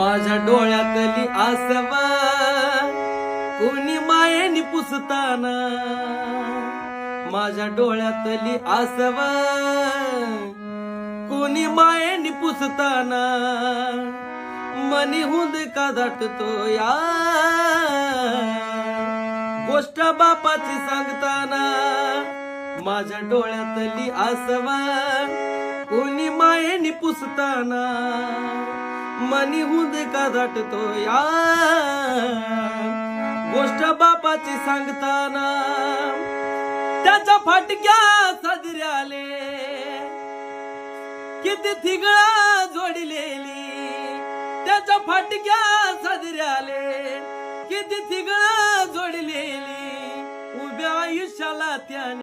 माझ्या डोळ्यातली आसव. कोणी मायेनी पुसताना माझ्या डोळ्यातली आसव. कोणी मायेनी पुसताना मनी हुंद का दाटतो या गोष्ट बापाची सांगताना माझ्या डोळ्यातली आसवा. कोणी मायेनी पुसताना मनी हुंद का दाटतो या गोष्ट बापाची सांगताना त्याच्या फाटक्या सदऱ्याले किती थिगळा जोडलेली? त्याच्या फाटक्या सजऱ्याले किती थिगळा जोडलेली? उभ्या आयुष्याला त्याने